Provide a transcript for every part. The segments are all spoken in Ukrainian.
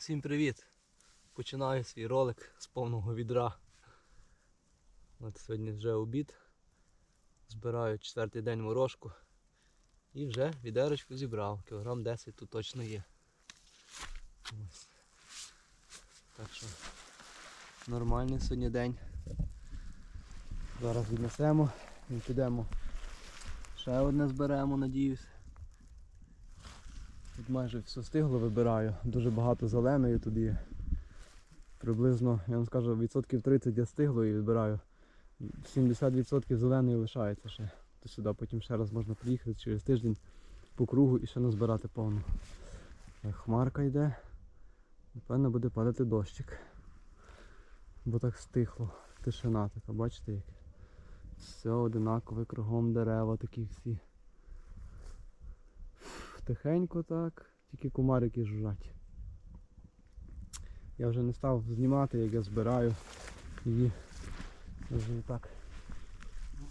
Всім привіт! Починаю свій ролик з повного відра. От сьогодні вже обід. Збираю четвертий день морожку. І вже відерочку зібрав. Кілограм 10 тут точно є. Ось. Так що нормальний сьогодні день. Зараз віднесемо і підемо. Ще одне зберемо, надіюсь. Тут майже все стигло вибираю. Дуже багато зеленої тут є. Приблизно, я вам скажу, відсотків 30 я стигло і вибираю. 70% зеленої лишається ще. То сюди потім ще раз можна приїхати через тиждень по кругу і ще назбирати повну. Хмарка йде. Напевно буде падати дощик. Бо так стихло. Тишина така, бачите як? Все одинакове, кругом дерева такі всі. Тихенько так, тільки кумарики жужжать. Я вже не став знімати, як я збираю її. Вже так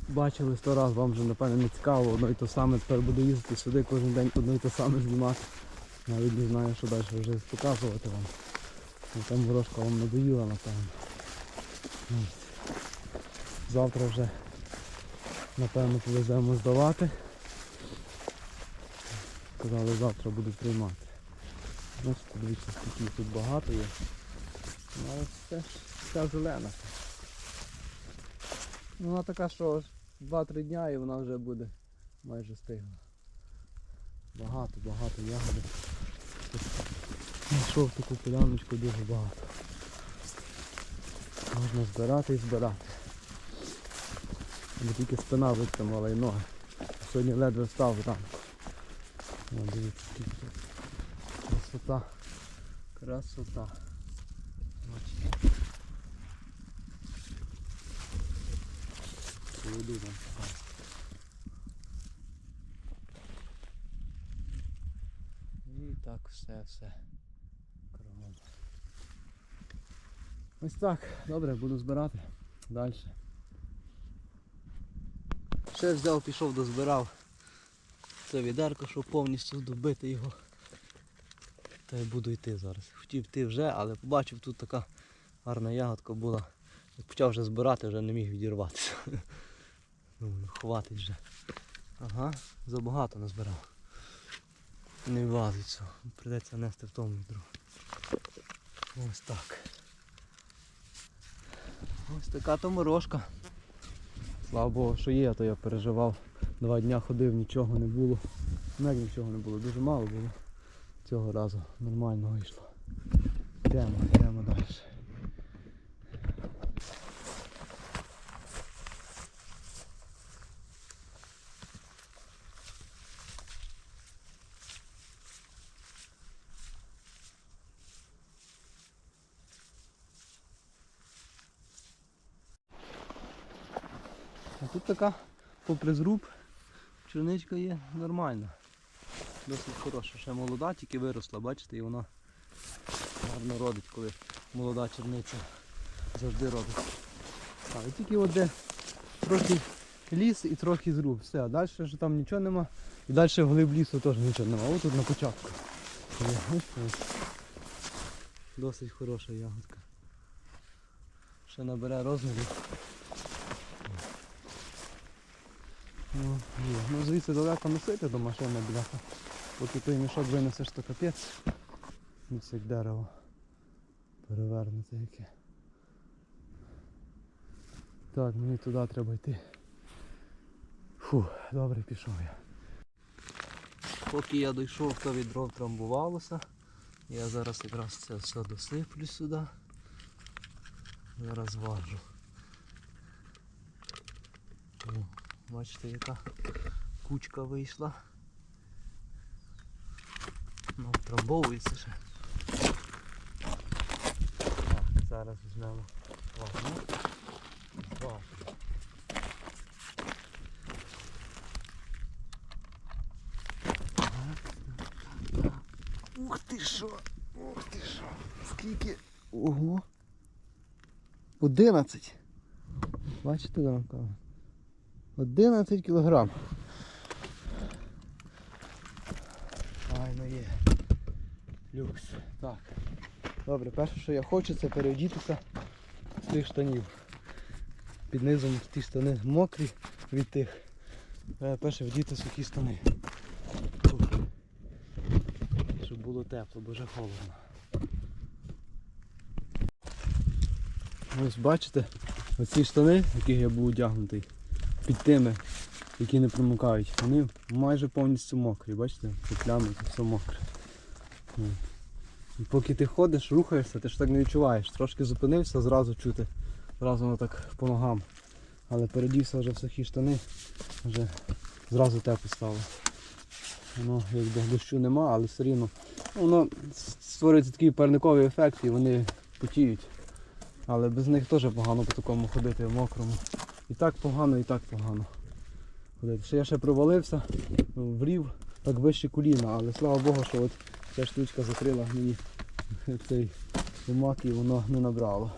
бачили сто раз, вам вже напевно не цікаво, одно і те саме, тепер буду їздити сюди кожен день одно і те саме знімати. Навіть не знаю, що далі вже показувати вам. Ну, Там ворожка вам надоїла, напевно. Завтра вже напевно повеземо здавати. Сказали, завтра будуть приймати. Ось подивіться, скільки тут багато є. Ну, але це ж вся зелена. Ну, Вона така, що 2-3 дня і вона вже буде майже стигла. Багато, багато ягоди. Знайшов таку поляночку дуже багато. Можна збирати і збирати. Бо тільки спина витримала і ноги. Сьогодні ледве встав зранку. О, дивіться, скільки. Красота. Красота. Бачите. Поведу вам. І так все, все. Кругом. Ось так. Добре, буду збирати. Далі. Ще взяв, пішов, дозбирав. Це відерко, щоб повністю добити його. Та й буду йти зараз. Хотів йти вже, але побачив, тут така гарна ягодка була. Як почав вже збирати, вже не міг відірватися. Ну, хватить вже. Ага, забагато назбирав. Не влазить все. Придеться нести в тому відру. Ось так. Ось така то морожка. Слава Богу, що є, а то я переживав. Два дня ходив, нічого не було. Ну нічого не було, дуже мало було. Цього разу нормально вийшло. Йдемо, йдемо далі. Тут така попри зруб черничка є нормальна. Досить хороша, ще молода, тільки виросла, бачите, і вона гарно родить, коли молода черниця завжди родить. Але тільки от де трохи ліс і трохи зруб. Все, а далі вже там нічого нема. І далі вглиб лісу теж нічого нема. Ось тут на початку. Досить хороша ягодка. Ще набере розмірів. Ну, ну звідси далеко носити до машини, бляха. Поки той мішок винесеш, то капець. Ось як дерево. Перевернуте яке. Так, мені туди треба йти. Фу, добре пішов я. Поки я дійшов, то відро втрамбувалося. Я зараз якраз це все досиплю сюди. Зараз важу. Бачите, яка кучка вийшла. Ну, втрамбовується ще. Так, зараз візьмемо так. Ух ти що! Ух ти що! Скільки? Ого! 11! Бачите, там камера? 11 кілограм. Файно є. Люкс. Так. Добре, перше, що я хочу, це переодітися з тих штанів. Під низом ті штани мокрі від тих. Перше вдіти сухі штани. Щоб було тепло, бо вже холодно. Ось бачите, оці штани, в яких я був одягнутий, під тими, які не промокають, вони майже повністю мокрі, бачите? Це плями, це все мокре. І поки ти ходиш, рухаєшся, ти ж так не відчуваєш. Трошки зупинився, зразу чути, зразу воно так по ногам. Але передівся вже в сухі штани, вже зразу тепло стало. Воно якби дощу нема, але все рівно воно створюється такий парниковий ефект і вони потіють. Але без них теж погано по такому ходити мокрому. І так погано, і так погано. Ще я ще провалився, врів так вище коліна, але слава Богу, що от ця штучка закрила мені цей умак і воно не набрало.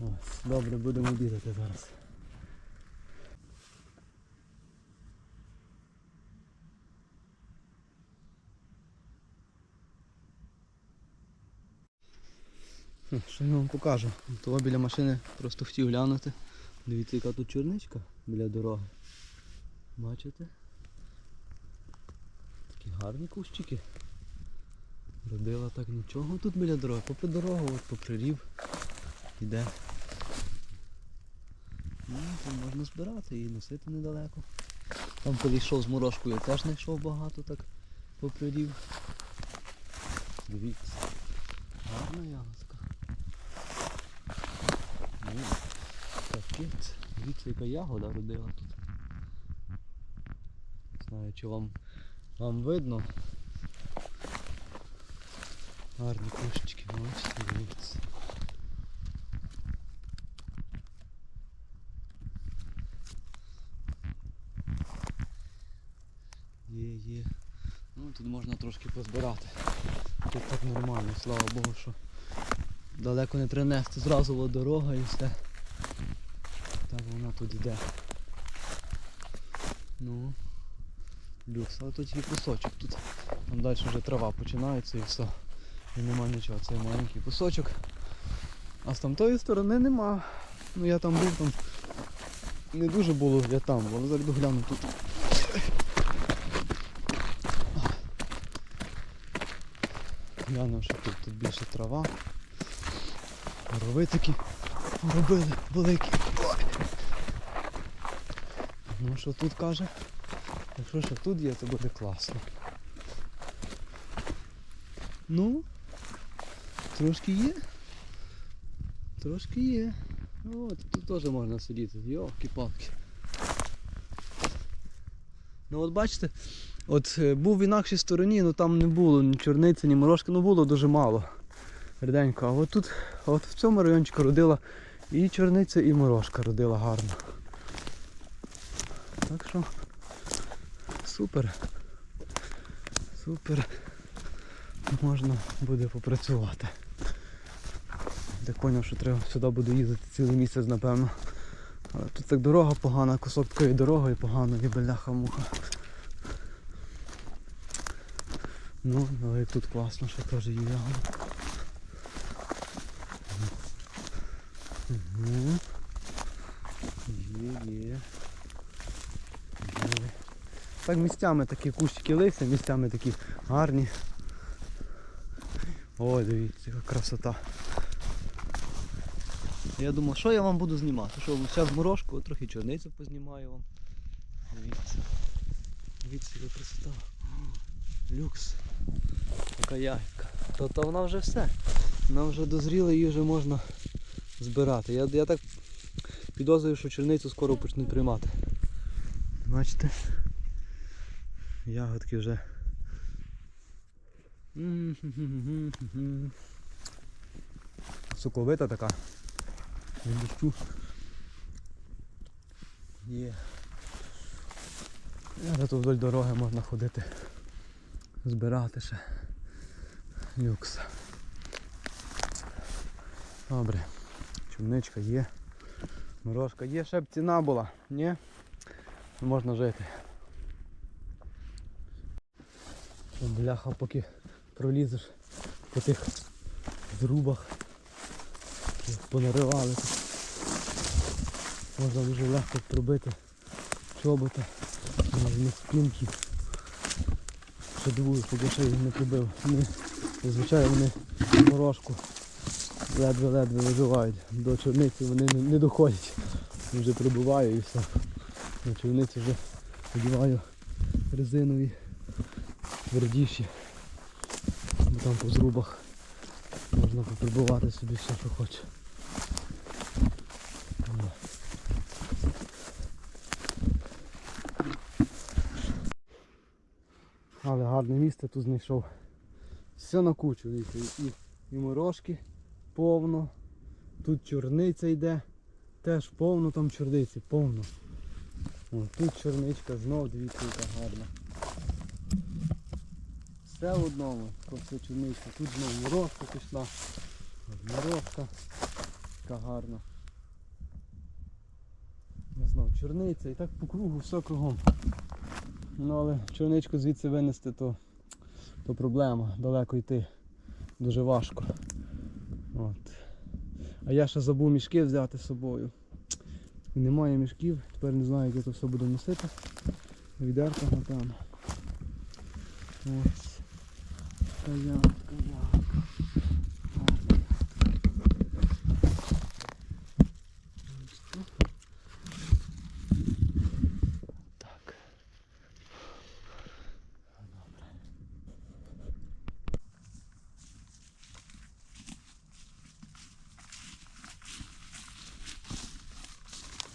Ось, добре, будемо бігати зараз. Що я вам покажу? Того біля машини просто хотів глянути. Дивіться, яка тут чорничка біля дороги. Бачите? Такі гарні кущики. Родила так нічого тут біля дороги. Попри дорогу, от попри рів. Іде. Ну, там можна збирати і носити недалеко. Там коли йшов з морожкою, теж знайшов багато так попри рів. Дивіться. Гарна ягодка. Капець. Дивіться, яка ягода родила тут. Не знаю, чи вам, вам видно. Гарні кущики, бачите, дивіться. Є, є. Ну тут можна трошки позбирати. Тут так нормально, слава Богу, що далеко не треба нести, зразу дорога і все. Вона тут йде. Ну, люкс, але тут тільки кусочок тут. Там далі вже трава починається і все. І нема нічого, це маленький кусочок. А з тамтої сторони нема. Ну я там був, там не дуже було, я там, але зараз догляну тут. Глянув, що тут, тут більше трава. Рови такі робили великі. Ну що тут каже? Якщо ще тут є, то буде класно. Ну, трошки є. Трошки є. От, тут теж можна сидіти. Йолки-палки. Ну от бачите, от е, був в інакшій стороні, ну там не було ні чорниці, ні морожки, ну було дуже мало. Ріденько. А от тут, от в цьому райончику родила і чорниця, і морожка родила гарно. Так що супер. Супер. Можна буде попрацювати. Так поняв, що треба сюди буду їздити цілий місяць, напевно. Але тут так дорога погана, кусок такої дороги погано, і бляха муха. Ну, але тут класно, що теж є ягода. Угу. Є, є. Є. Так місцями такі кущики лися, місцями такі гарні. Ой, дивіться, яка красота. Я думав, що я вам буду знімати? Що зараз морожку, трохи чорницю познімаю вам. Дивіться. Дивіться, яка красота. Люкс. Така ягідка. То, то вона вже все. Вона вже дозріла, її вже можна збирати. Я, я так підозрюю, що черницю скоро почнуть приймати. Бачите? Ягодки вже. Соковита така. Від дощу. Є. Але тут вдоль дороги можна ходити. Збирати ще. Люкс. Добре. Чумничка є. Морожка є, ще б ціна була, ні? Можна жити. Що, Бляха, поки пролізеш по тих зрубах. Понаривали. Можна дуже легко пробити чобота. Не спинки. Ще дивую, поки що їх не прибив. Вони, зазвичай вони морожку ледве-ледве виживають. До чорниці вони не, доходять. Вже прибуваю і все. На чорниці вже одіваю резинові твердіші. Бо там по зрубах можна поприбувати собі все, що хоче. Але гарне місце тут знайшов. Все на кучу, дивіться, і, і морожки повно. Тут чорниця йде. Теж повно там чорниці, повно. О, тут чорничка знов, дивіться, яка гарна. Все в одному, чорничка. Тут знов морозка пішла. Морозка. Така гарна. Ну, Знов чорниця і так по кругу все кругом. Ну але чорничку звідси винести то, то проблема. Далеко йти. Дуже важко. От. А я ще забув мішки взяти з собою. Немає мішків, тепер не знаю, як я це все буду носити. Відерка, напевно. Ось. Каянка, янка. Так.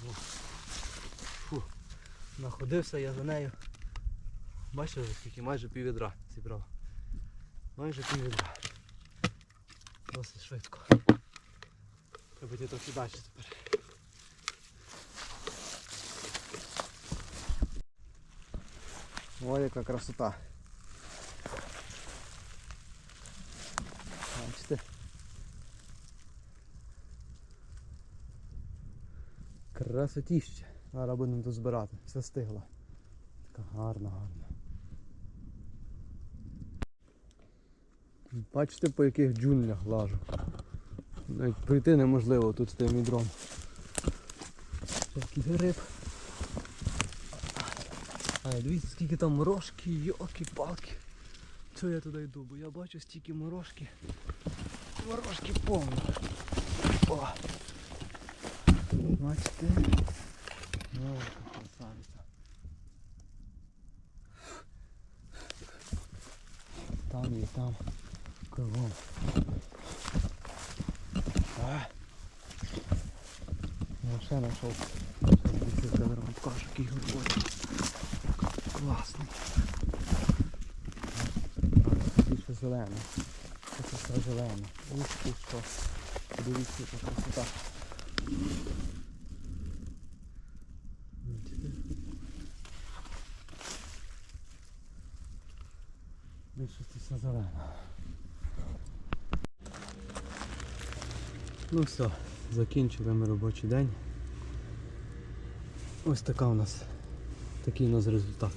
Добре. Фу, находився я за нею. Бачите, скільки майже пів відра зібрав. Майже пів відра. Досить швидко. Треба йти трохи далі тепер. Ой, яка красота. Бачите? Красотіще. Зараз будемо тут збирати. Все стигло. Така гарна, гарна. Бачите, по яких джунглях лажу. Навіть пройти неможливо тут з тим відром. Такий гриб. А, дивіться, скільки там морожки, йоки-палки. Чого я туди йду? Бо я бачу стільки морожки. Морожки повно. О! Бачите? Яка красавиця. Там є, там. Кругом. А. Я ще знайшов. Дивіться, я вам покажу, який горбой. Класний. Більше все зелене. Ух ти що. Подивіться, яка красота. Більшості все зелене. Ну все, закінчили ми робочий день. Ось така у нас, такий у нас результат.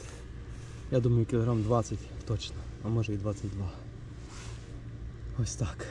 Я думаю кілограм 20 точно, а може і 22. Ось так.